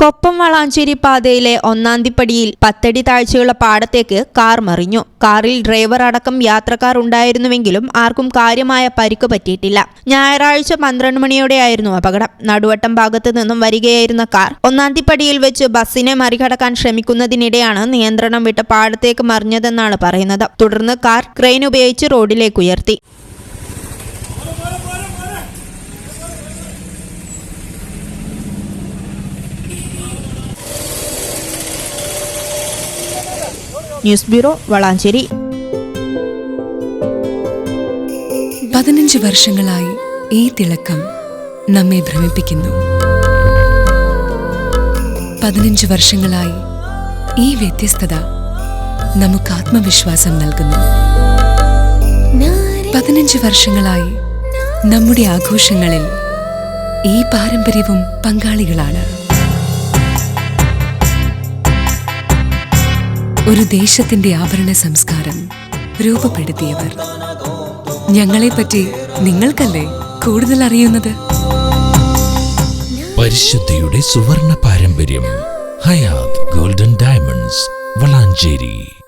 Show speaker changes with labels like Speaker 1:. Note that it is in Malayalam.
Speaker 1: കൊപ്പം വളാഞ്ചേരി പാതയിലെ ഒന്നാന്തിപ്പടിയിൽ പത്തടി താഴ്ചയുള്ള പാടത്തേക്ക് കാർ മറിഞ്ഞു. കാറിൽ ഡ്രൈവർ അടക്കം യാത്രക്കാർ ഉണ്ടായിരുന്നുവെങ്കിലും ആർക്കും കാര്യമായ പരിക്ക് പറ്റിയിട്ടില്ല. ഞായറാഴ്ച പന്ത്രണ്ട് മണിയോടെയായിരുന്നു അപകടം. നടുവട്ടം ഭാഗത്ത് നിന്നും വരികയായിരുന്ന കാർ ഒന്നാന്തിപ്പടിയിൽ വെച്ച് ബസ്സിനെ മറികടക്കാൻ ശ്രമിക്കുന്നതിനിടെയാണ് നിയന്ത്രണം വിട്ട് പാടത്തേക്ക് മറിഞ്ഞതെന്നാണ് പറയുന്നത്. തുടർന്ന് കാർ ക്രെയിൻ ഉപയോഗിച്ച് റോഡിലേക്ക് ഉയർത്തി. News bureau Valanchery.
Speaker 2: പതിനഞ്ച് വർഷങ്ങളായി ഈ തിളക്കം നമ്മെ ഭ്രമിപ്പിക്കുന്നു. പതിനഞ്ച് വർഷങ്ങളായി ഈ വ്യത്യസ്തത നമുക്ക് ആത്മവിശ്വാസം നൽകുന്നു. പതിനഞ്ച് വർഷങ്ങളായി നമ്മുടെ ആഘോഷങ്ങളിൽ ഈ പാരമ്പര്യവും പങ്കാളികളാണ്. ഒരു ദേശത്തിന്റെ ആഭരണ സംസ്കാരം രൂപപ്പെടുത്തിയവർ. ഞങ്ങളെപ്പറ്റി നിങ്ങൾക്കല്ലേ കൂടുതൽ അറിയുന്നത്?
Speaker 3: പരിശുദ്ധിയുടെ സുവർണ പാരമ്പര്യം ഹയാത് ഗോൾഡൻ ഡയമണ്ട്സ് വളാഞ്ചേരി.